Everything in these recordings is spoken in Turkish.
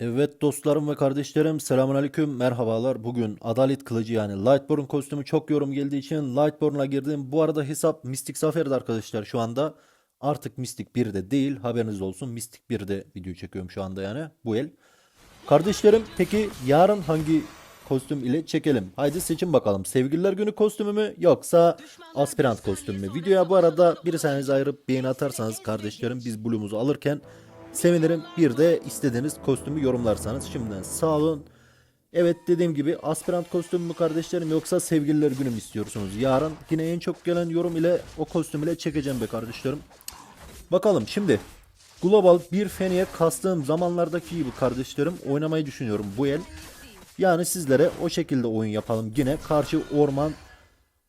Evet dostlarım ve kardeşlerim selamünaleyküm merhabalar. Bugün Adalet Kılıcı yani Lightborn kostümü çok yorum geldiği için Lightborn'a girdim. Bu arada hesap Mystic Zafer'de arkadaşlar şu anda. Artık Mystic 1'de değil haberiniz olsun. Mystic 1'de video çekiyorum şu anda yani bu el. Kardeşlerim peki yarın hangi kostüm ile çekelim? Haydi seçin bakalım. Sevgililer günü kostümü mü yoksa aspirant kostümü mü? Videoya bu arada bir saniyenizi ayırıp beğeni atarsanız kardeşlerim biz Blue'umuzu alırken sevinirim. Bir de istediğiniz kostümü yorumlarsanız şimdiden sağ olun. Evet dediğim gibi aspirant kostümü mü kardeşlerim yoksa sevgililer günü mü istiyorsunuz? Yarın yine en çok gelen yorum ile o kostüm ile çekeceğim be kardeşlerim. Bakalım şimdi Global bir feniye kastığım zamanlardaki gibi kardeşlerim oynamayı düşünüyorum bu el. Yani sizlere o şekilde oyun yapalım. Yine karşı orman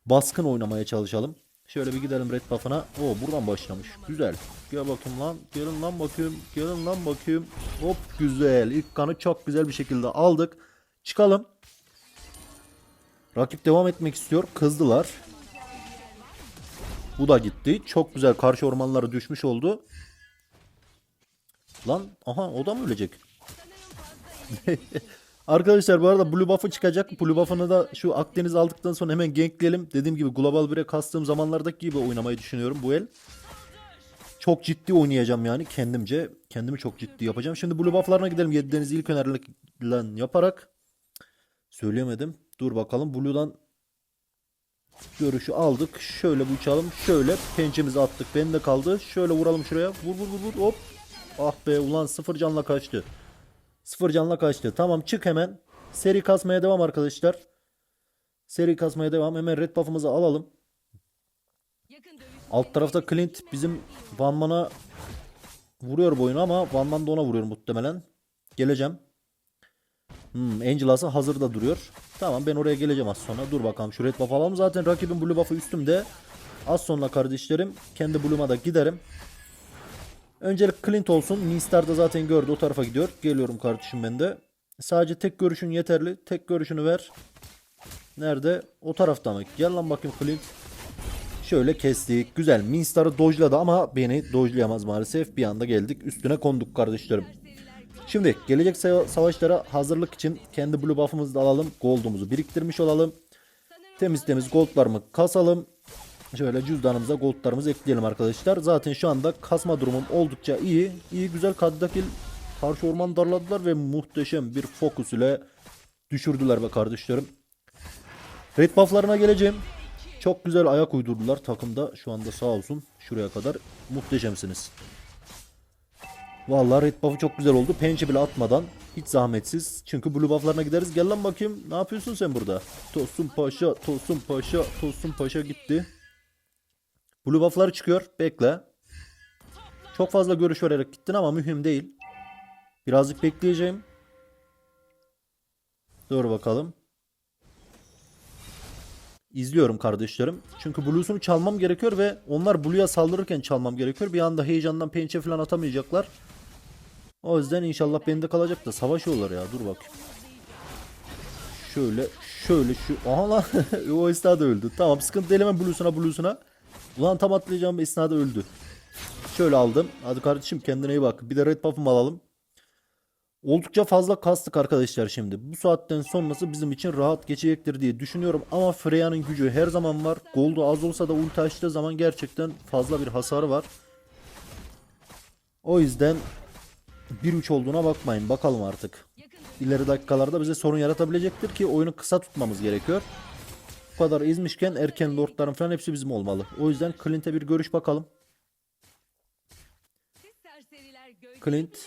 baskın oynamaya çalışalım. Şöyle bir gidelim red buff'ına. Oo buradan başlamış. Güzel. Gel bakayım lan. Gelin lan bakayım. Gelin lan bakayım. Hop güzel. İlk kanı çok güzel bir şekilde aldık. Çıkalım. Rakip devam etmek istiyor. Kızdılar. Bu da gitti. Çok güzel karşı ormanlara düşmüş oldu. Lan aha o da mı ölecek? Arkadaşlar bu arada Blue Buff'ı çıkacak. Blue Buff'ını da şu Akdeniz aldıktan sonra hemen gankleyelim. Dediğim gibi Global 1'e kastığım zamanlardaki gibi oynamayı düşünüyorum bu el. Çok ciddi oynayacağım yani kendimce. Kendimi çok ciddi yapacağım. Şimdi Blue Buff'larına gidelim. 7 deniz ilk önerilen yaparak. Söyleyemedim. Dur bakalım. Blue'dan görüşü aldık. Şöyle uçalım. Şöyle pençemizi attık. Bende kaldı. Şöyle vuralım şuraya. Vur vur vur vur. Hop. Ah be ulan sıfır canla kaçtı. Sıfır canla kaçtı. Tamam çık hemen. Seri kasmaya devam arkadaşlar. Seri kasmaya devam. Hemen red buff'ımızı alalım. Alt tarafta Clint bizim Van Man'a vuruyor bu oyunu ama Van Man da ona vuruyor muhtemelen. Geleceğim. Hmm, Angelas'ı hazırda duruyor. Tamam ben oraya geleceğim az sonra. Dur bakalım şu red buff alalım. Zaten rakibin blue buff'ı üstümde. Az sonra kardeşlerim kendi blue'uma da giderim. Öncelik Clint olsun. Minstar da zaten gördü o tarafa gidiyor. Geliyorum kardeşim ben de. Sadece tek görüşün yeterli. Tek görüşünü ver. Nerede? O tarafta mı? Gel lan bakayım Clint. Şöyle kestik. Güzel. Minstar'ı dojladı ama beni dojlayamaz maalesef. Bir anda geldik. Üstüne konduk kardeşlerim. Şimdi gelecek sa- savaşlara hazırlık için kendi blue buff'ımızı da alalım. Gold'umuzu biriktirmiş olalım. Temiz temiz goldlarımı kasalım. Şöyle cüzdanımıza goldlarımızı ekleyelim arkadaşlar. Zaten şu anda kasma durumum oldukça iyi. İyi güzel kaddakil karşı orman darladılar ve muhteşem bir fokus ile düşürdüler be kardeşlerim. Red buff'larına geleceğim. Çok güzel ayak uydurdular takımda. Şu anda sağ olsun şuraya kadar muhteşemsiniz. Vallahi red buff'ı çok güzel oldu. Pençe bile atmadan hiç zahmetsiz. Çünkü blue buff'larına gideriz. Gel lan bakayım. Ne yapıyorsun sen burada? Tosun Paşa, Tosun Paşa, Tosun Paşa gitti. Blue buff'lar çıkıyor. Bekle. Çok fazla görüş vererek gittin ama mühim değil. Birazcık bekleyeceğim. Dur bakalım. İzliyorum kardeşlerim. Çünkü Blue'sunu çalmam gerekiyor ve onlar Blue'ya saldırırken çalmam gerekiyor. Bir anda heyecandan pençe falan atamayacaklar. O yüzden inşallah bende kalacak da savaşıyorlar ya. Dur bakayım. Şöyle şöyle şu. Aha lan o esnada öldü. Tamam sıkıntı değil hemen Blue'suna Blue'suna. Ulan tam atlayacağım esnada öldü. Şöyle aldım. Hadi kardeşim kendine iyi bak. Bir de red buff'ımı alalım. Oldukça fazla kastık arkadaşlar şimdi. Bu saatten sonrası bizim için rahat geçecektir diye düşünüyorum. Ama Freya'nın gücü her zaman var. Gold'u az olsa da ulti açtığı zaman gerçekten fazla bir hasarı var. O yüzden 1-3 olduğuna bakmayın. Bakalım artık. İleri dakikalarda bize sorun yaratabilecektir ki oyunu kısa tutmamız gerekiyor. Bu kadar izmişken erken lordların falan hepsi bizim olmalı. O yüzden Clint'e bir görüş bakalım. Clint.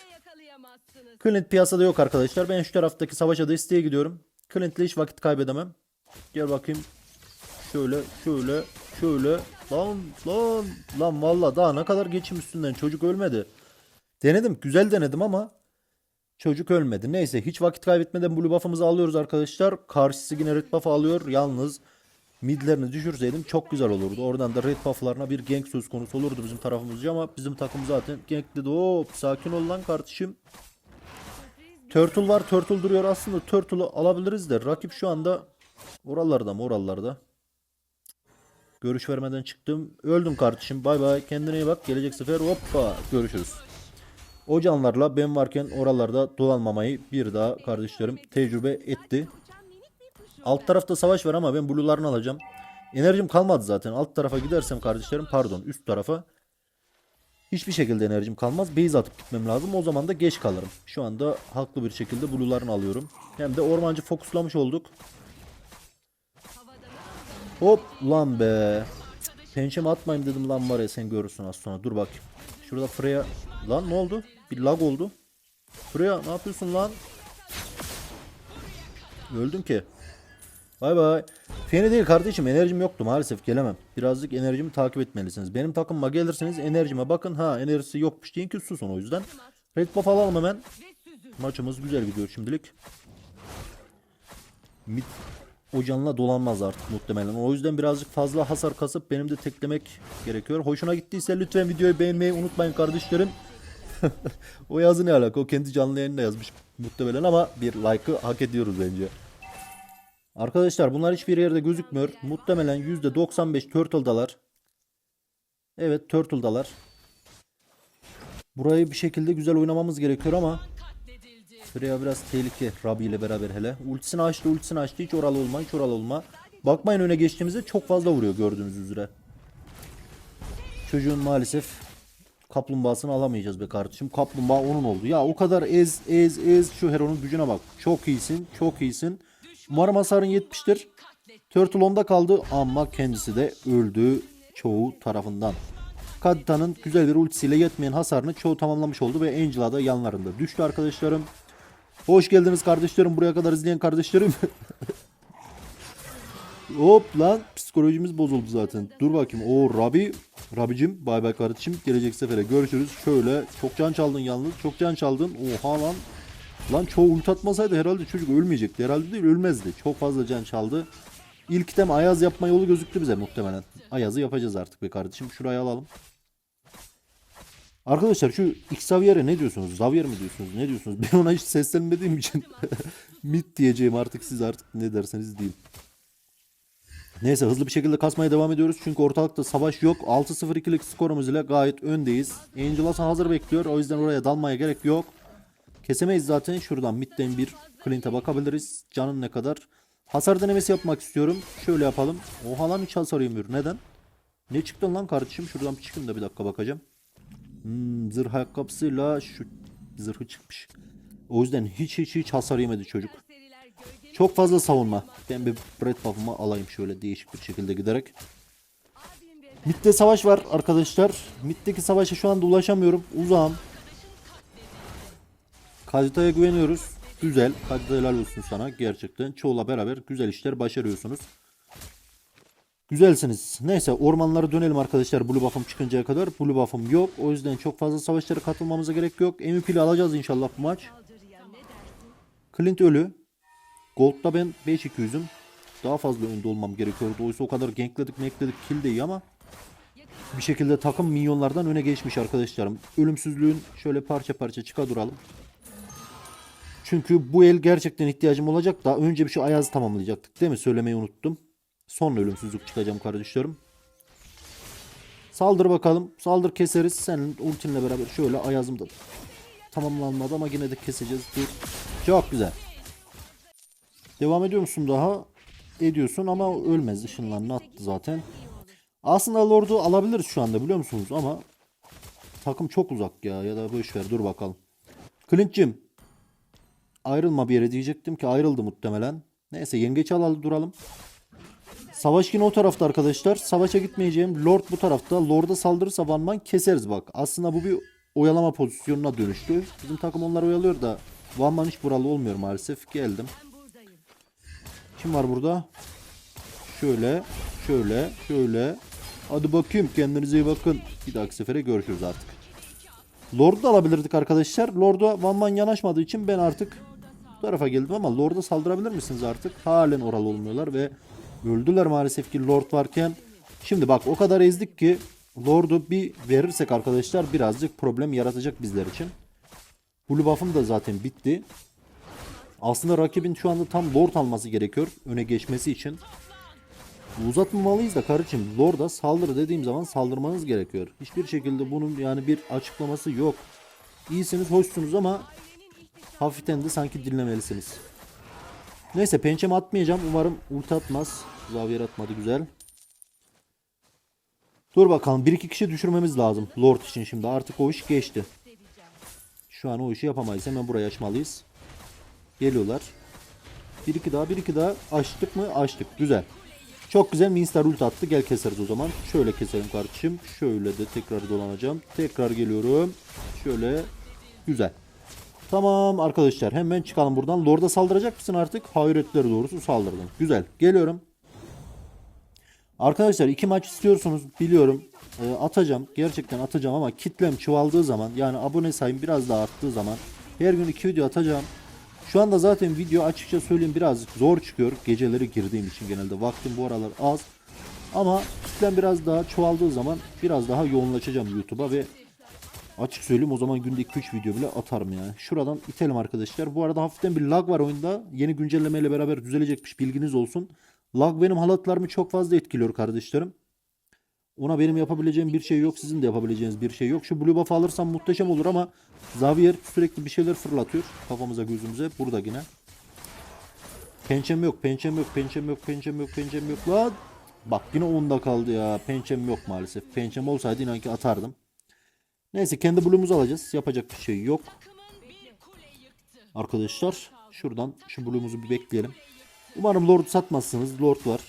Clint piyasada yok arkadaşlar. Ben şu taraftaki savaşa da isteye gidiyorum. Clint'le hiç vakit kaybedemem. Gel bakayım. Şöyle, şöyle, şöyle. Lan, lan, lan valla daha ne kadar geçim üstünden çocuk ölmedi. Denedim, güzel denedim ama çocuk ölmedi. Neyse hiç vakit kaybetmeden blue buff'ımızı alıyoruz arkadaşlar. Karşısı yine red buff alıyor. Yalnız midlerini düşürseydim çok güzel olurdu. Oradan da red buff'larına bir gank söz konusu olurdu bizim tarafımızca ama bizim takım zaten gank dedi. Hop sakin ol lan kardeşim. Turtle var. Turtle duruyor. Aslında Turtle'ı alabiliriz de rakip şu anda oralarda mı oralarda. Görüş vermeden çıktım. Öldüm kardeşim. Bay bay. Kendine iyi bak. Gelecek sefer hoppa görüşürüz. O canlarla ben varken oralarda dolanmamayı bir daha kardeşlerim tecrübe etti. Alt tarafta savaş var ama ben blue'larını alacağım. Enerjim kalmadı zaten. Alt tarafa gidersem kardeşlerim pardon üst tarafa hiçbir şekilde enerjim kalmaz. Base atıp gitmem lazım. O zaman da geç kalırım. Şu anda haklı bir şekilde blue'larını alıyorum. Hem de ormancı fokuslamış olduk. Hop lan be. Pençemi atmayayım dedim lan var ya sen görürsün az sonra. Dur bakayım. Şurada Freya. Lan ne oldu? Bir lag oldu. Freya ne yapıyorsun lan? Öldüm ki. Bay bay. Feni değil kardeşim enerjim yoktu maalesef gelemem. Birazcık enerjimi takip etmelisiniz. Benim takımıma gelirseniz enerjime bakın. Ha enerjisi yokmuş deyin ki susun o yüzden. Red buff alalım hemen. Maçımız güzel gidiyor şimdilik. Mid o canla dolanmaz artık muhtemelen. O yüzden birazcık fazla hasar kasıp benim de teklemek gerekiyor. Hoşuna gittiyse lütfen videoyu beğenmeyi unutmayın kardeşlerim. o yazı ne alaka? O kendi canlı yayınında yazmış muhtemelen ama bir like'ı hak ediyoruz bence. Arkadaşlar bunlar hiçbir yerde gözükmüyor. Muhtemelen %95 Turtle'dalar. Evet Turtle'dalar. Burayı bir şekilde güzel oynamamız gerekiyor ama Freya biraz tehlike Rabi ile beraber hele. Ultisini açtı ultisini açtı hiç oralı olma hiç oralı olma. Bakmayın öne geçtiğimizde çok fazla vuruyor gördüğünüz üzere. Çocuğun maalesef kaplumbağasını alamayacağız be kardeşim. Kaplumbağa onun oldu. Ya o kadar ez ez ez şu Heron'un gücüne bak. Çok iyisin çok iyisin. Umarım hasarın 70'tir. Turtle kaldı ama kendisi de öldü çoğu tarafından. Kadita'nın güzel bir ultisiyle yetmeyen hasarını çoğu tamamlamış oldu ve Angela da yanlarında düştü arkadaşlarım. Hoş geldiniz kardeşlerim buraya kadar izleyen kardeşlerim. Hop lan psikolojimiz bozuldu zaten. Dur bakayım. O Rabi. Rabicim bay bay kardeşim. Gelecek sefere görüşürüz. Şöyle çok can çaldın yalnız. Çok can çaldın. Oha lan. Lan çoğu ult atmasaydı herhalde çocuk ölmeyecekti. Herhalde değil ölmezdi. Çok fazla can çaldı. İlk item Ayaz yapma yolu gözüktü bize muhtemelen. Ayaz'ı yapacağız artık be kardeşim. Şurayı alalım. Arkadaşlar şu Xavier'e ne diyorsunuz? Xavier mi diyorsunuz? Ne diyorsunuz? Ben ona hiç seslenmediğim için mid diyeceğim artık siz artık ne derseniz deyin. Neyse hızlı bir şekilde kasmaya devam ediyoruz. Çünkü ortalıkta savaş yok. 6-0-2'lik skorumuz ile gayet öndeyiz. Angel Hasan hazır bekliyor. O yüzden oraya dalmaya gerek yok. Kesemeyiz zaten. Şuradan midden bir Clint'e bakabiliriz. Canın ne kadar? Hasar denemesi yapmak istiyorum. Şöyle yapalım. Oha lan hiç hasar yemiyor. Neden? Ne çıktı lan kardeşim? Şuradan bir çıkın da bir dakika bakacağım. Hmm, zırh ayakkabısıyla şu zırhı çıkmış. O yüzden hiç hiç hiç hasar yemedi çocuk. Çok fazla savunma. Ben bir Red buff'ımı alayım şöyle değişik bir şekilde giderek. Mid'de savaş var arkadaşlar. Mid'deki savaşa şu anda ulaşamıyorum. Uzağım. Kadita'ya güveniyoruz. Güzel. Kadita helal olsun sana. Gerçekten çoğula beraber güzel işler başarıyorsunuz. Güzelsiniz. Neyse ormanlara dönelim arkadaşlar Blue buff'ım çıkıncaya kadar. Blue buff'ım yok. O yüzden çok fazla savaşlara katılmamıza gerek yok. MVP'li alacağız inşallah bu maç. Clint ölü. Gold'da ben 5-200'üm. Daha fazla önde olmam gerekiyordu. Oysa o kadar gankledik mekledik kill de iyi ama bir şekilde takım minyonlardan öne geçmiş arkadaşlarım. Ölümsüzlüğün şöyle parça parça çıka duralım. Çünkü bu el gerçekten ihtiyacım olacak da önce bir şu Ayaz'ı tamamlayacaktık değil mi? Söylemeyi unuttum. Sonra ölümsüzlük çıkacağım kardeşlerim. Saldır bakalım. Saldır keseriz. Senin ultinle beraber şöyle Ayaz'ım da tamamlanmadı ama yine de keseceğiz. Dur. Çok güzel. Devam ediyor musun daha? Ediyorsun ama ölmez. Işınlarını attı zaten. Aslında Lord'u alabiliriz şu anda biliyor musunuz ama takım çok uzak ya ya da boş ver dur bakalım. Clint'cim ayrılma bir yere diyecektim ki ayrıldı muhtemelen. Neyse yengeç alalım duralım. Savaş yine o tarafta arkadaşlar. Savaşa gitmeyeceğim. Lord bu tarafta. Lord'a saldırırsa Van Man keseriz bak. Aslında bu bir oyalama pozisyonuna dönüştü. Bizim takım onlar oyalıyor da Van Man hiç buralı olmuyor maalesef. Geldim. Kim var burada? Şöyle, şöyle, şöyle. Hadi bakayım kendinize iyi bakın. Bir dahaki sefere görüşürüz artık. Lord'u da alabilirdik arkadaşlar. Lord'a Van Man yanaşmadığı için ben artık tarafa geldim ama Lord'a saldırabilir misiniz artık? Halen oralı olmuyorlar ve öldüler maalesef ki Lord varken. Şimdi bak o kadar ezdik ki Lord'u bir verirsek arkadaşlar birazcık problem yaratacak bizler için. Blue buff'ım da zaten bitti. Aslında rakibin şu anda tam Lord alması gerekiyor öne geçmesi için. Uzatmamalıyız da kardeşim Lord'a saldırı dediğim zaman saldırmanız gerekiyor. Hiçbir şekilde bunun yani bir açıklaması yok. İyisiniz, hoşsunuz ama hafiften de sanki dinlemelisiniz. Neyse pençemi atmayacağım. Umarım ulti atmaz. Xavier atmadı güzel. Dur bakalım. Bir iki kişi düşürmemiz lazım. Lord için şimdi. Artık o iş geçti. Şu an o işi yapamayız. Hemen burayı açmalıyız. Geliyorlar. Bir iki daha bir iki daha açtık mı? Açtık. Güzel. Çok güzel Minstar ult attı. Gel keseriz o zaman. Şöyle keselim kardeşim. Şöyle de tekrar dolanacağım. Tekrar geliyorum. Şöyle. Güzel. Tamam arkadaşlar hemen çıkalım buradan. Lord'a saldıracak mısın artık? Hayretleri doğrusu saldırdın. Güzel. Geliyorum. Arkadaşlar iki maç istiyorsunuz biliyorum. Ee, atacağım. Gerçekten atacağım ama kitlem çoğaldığı zaman yani abone sayım biraz daha arttığı zaman her gün iki video atacağım. Şu anda zaten video açıkça söyleyeyim biraz zor çıkıyor. Geceleri girdiğim için genelde vaktim bu aralar az. Ama kitlem biraz daha çoğaldığı zaman biraz daha yoğunlaşacağım YouTube'a ve açık söyleyeyim o zaman günde 2-3 video bile atarım yani. Şuradan itelim arkadaşlar. Bu arada hafiften bir lag var oyunda. Yeni güncellemeyle beraber düzelecekmiş bilginiz olsun. Lag benim halatlarımı çok fazla etkiliyor kardeşlerim. Ona benim yapabileceğim bir şey yok. Sizin de yapabileceğiniz bir şey yok. Şu blue buff alırsam muhteşem olur ama Xavier sürekli bir şeyler fırlatıyor. Kafamıza gözümüze. Burada yine. Pençem yok, pençem yok, pençem yok, pençem yok, pençem yok lan. Bak yine onda kaldı ya. Pençem yok maalesef. Pençem olsaydı inan ki atardım. Neyse kendi blue'umuzu alacağız. Yapacak bir şey yok. Arkadaşlar şuradan şu blue'umuzu bir bekleyelim. Umarım Lord satmazsınız. Lord var.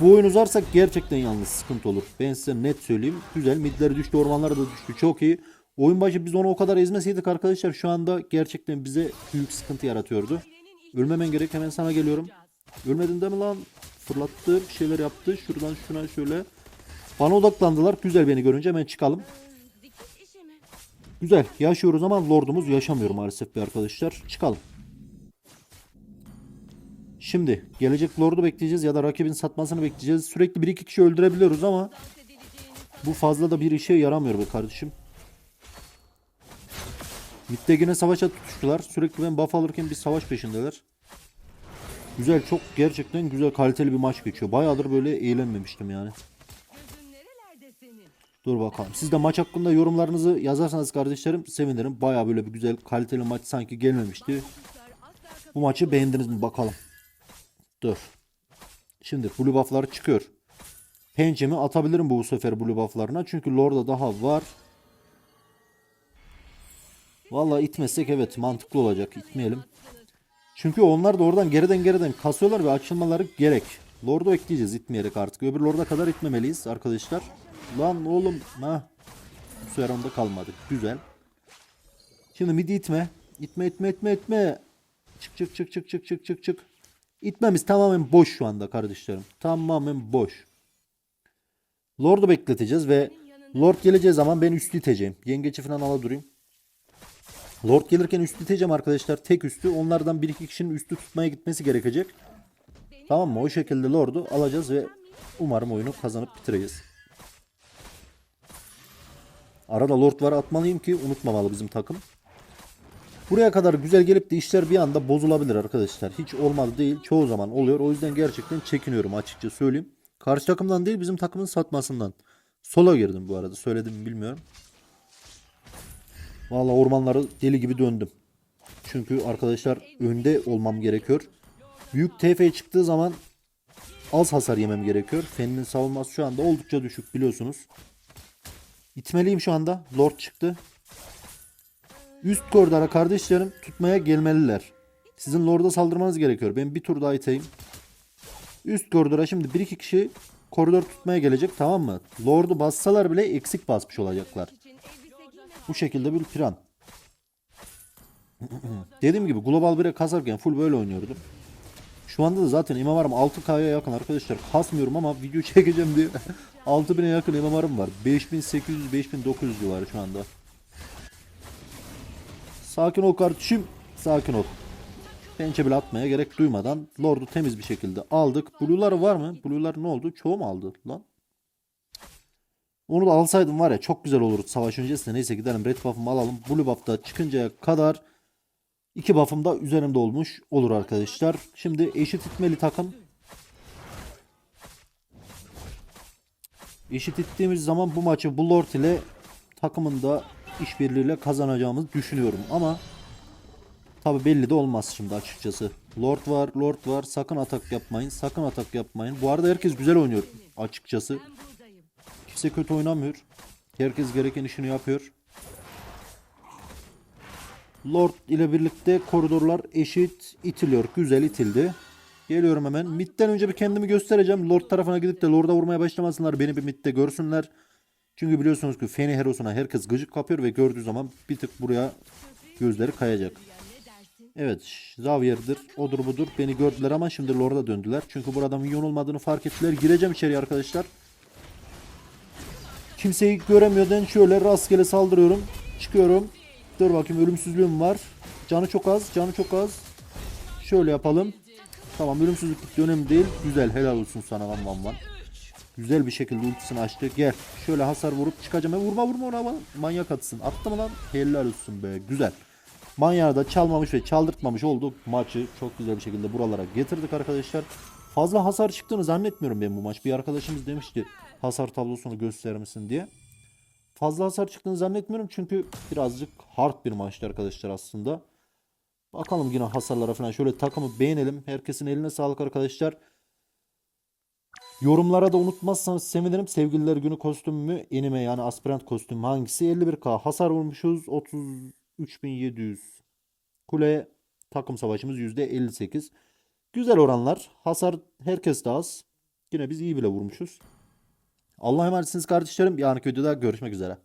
Bu oyun uzarsak gerçekten yalnız sıkıntı olur. Ben size net söyleyeyim. Güzel. Midleri düştü. Ormanlara da düştü. Çok iyi. Oyun başı biz onu o kadar ezmeseydik arkadaşlar şu anda gerçekten bize büyük sıkıntı yaratıyordu. Ölmemen gerek. Hemen sana geliyorum. Ölmedin değil mi lan? Fırlattı. Bir şeyler yaptı. Şuradan şuna şöyle. Bana odaklandılar. Güzel beni görünce hemen çıkalım. Güzel. Yaşıyoruz ama Lord'umuz yaşamıyor maalesef bir arkadaşlar. Çıkalım. Şimdi gelecek Lord'u bekleyeceğiz ya da rakibin satmasını bekleyeceğiz. Sürekli bir iki kişi öldürebiliyoruz ama bu fazla da bir işe yaramıyor be kardeşim. Mid'de savaşa tutuştular. Sürekli ben buff alırken bir savaş peşindeler. Güzel çok gerçekten güzel kaliteli bir maç geçiyor. Bayağıdır böyle eğlenmemiştim yani. Dur bakalım. Siz de maç hakkında yorumlarınızı yazarsanız kardeşlerim sevinirim. Bayağı böyle bir güzel kaliteli maç sanki gelmemişti. Bu maçı beğendiniz mi bakalım. Dur. Şimdi blue buff'lar çıkıyor. Pençemi atabilirim bu sefer blue buff'larına. Çünkü Lord'a daha var. Vallahi itmezsek evet mantıklı olacak. İtmeyelim. Çünkü onlar da oradan geriden geriden kasıyorlar ve açılmaları gerek. Lord'u ekleyeceğiz itmeyerek artık. Öbür Lord'a kadar itmemeliyiz arkadaşlar. Lan oğlum. Ha. Bu sefer onda kalmadık. Güzel. Şimdi midi itme. İtme itme itme itme. Çık çık çık çık çık çık çık çık. İtmemiz tamamen boş şu anda kardeşlerim. Tamamen boş. Lord'u bekleteceğiz ve Lord geleceği zaman ben üstü iteceğim. Yengeci falan ala durayım. Lord gelirken üstü iteceğim arkadaşlar. Tek üstü. Onlardan bir iki kişinin üstü tutmaya gitmesi gerekecek. Tamam mı? O şekilde Lord'u alacağız ve umarım oyunu kazanıp bitireceğiz. Arada Lord var atmalıyım ki unutmamalı bizim takım. Buraya kadar güzel gelip de işler bir anda bozulabilir arkadaşlar. Hiç olmadı değil. Çoğu zaman oluyor. O yüzden gerçekten çekiniyorum açıkça söyleyeyim. Karşı takımdan değil bizim takımın satmasından. Sola girdim bu arada. Söyledim mi bilmiyorum. Vallahi ormanları deli gibi döndüm. Çünkü arkadaşlar önde olmam gerekiyor. Büyük TF çıktığı zaman az hasar yemem gerekiyor. Fen'in savunması şu anda oldukça düşük biliyorsunuz. İtmeliyim şu anda. Lord çıktı. Üst koridora kardeşlerim tutmaya gelmeliler. Sizin Lord'a saldırmanız gerekiyor. Ben bir tur daha iteyim. Üst koridora şimdi bir iki kişi koridor tutmaya gelecek tamam mı? Lord'u bassalar bile eksik basmış olacaklar. Bu şekilde bir plan. Dediğim gibi Global 1'e kasarken full böyle oynuyordum. Şu anda da zaten MMR'ım 6K'ya yakın arkadaşlar. Kasmıyorum ama video çekeceğim diye 6000'e yakın MMR'ım var. 5800-5900 civarı şu anda. Sakin ol kardeşim. Sakin ol. Pençe bile atmaya gerek duymadan Lord'u temiz bir şekilde aldık. Blue'lar var mı? Blue'lar ne oldu? Çoğu mu aldı lan? Onu da alsaydım var ya çok güzel olurdu savaş öncesinde. Neyse gidelim red buff'ımı alalım. Blue buff da çıkıncaya kadar iki buff'ım da üzerimde olmuş olur arkadaşlar. Şimdi eşit itmeli takım. Eşit ittiğimiz zaman bu maçı bu Lord ile takımında işbirliğiyle kazanacağımızı düşünüyorum ama tabi belli de olmaz şimdi açıkçası. Lord var, Lord var. Sakın atak yapmayın. Sakın atak yapmayın. Bu arada herkes güzel oynuyor açıkçası. Kimse kötü oynamıyor. Herkes gereken işini yapıyor. Lord ile birlikte koridorlar eşit itiliyor. Güzel itildi. Geliyorum hemen. Mid'den önce bir kendimi göstereceğim. Lord tarafına gidip de Lord'a vurmaya başlamasınlar. Beni bir mid'de görsünler. Çünkü biliyorsunuz ki Feni Heros'una herkes gıcık kapıyor ve gördüğü zaman bir tık buraya gözleri kayacak. Evet Xavier'dir odur budur beni gördüler ama şimdi Lord'a döndüler. Çünkü burada minyon olmadığını fark ettiler. Gireceğim içeriye arkadaşlar. Kimseyi göremiyordun şöyle rastgele saldırıyorum. Çıkıyorum. Dur bakayım ölümsüzlüğüm var. Canı çok az canı çok az. Şöyle yapalım. Tamam ölümsüzlük önemli değil. Güzel helal olsun sana van van van. Güzel bir şekilde ultisini açtı. Gel. Şöyle hasar vurup çıkacağım. E, vurma vurma ona manyak atsın. Attı mı lan? Helal olsun be. Güzel. Manyağı da çalmamış ve çaldırtmamış olduk. Maçı çok güzel bir şekilde buralara getirdik arkadaşlar. Fazla hasar çıktığını zannetmiyorum ben bu maç. Bir arkadaşımız demişti hasar tablosunu gösterir misin diye. Fazla hasar çıktığını zannetmiyorum çünkü birazcık hard bir maçtı arkadaşlar aslında. Bakalım yine hasarlara falan. Şöyle takımı beğenelim. Herkesin eline sağlık arkadaşlar. Yorumlara da unutmazsanız sevinirim. Sevgililer günü kostümü enime yani aspirant kostümü hangisi? 51k hasar vurmuşuz. 33.700 kule takım savaşımız %58. Güzel oranlar. Hasar herkes de az. Yine biz iyi bile vurmuşuz. Allah'a emanetsiniz kardeşlerim. Yarınki videoda görüşmek üzere.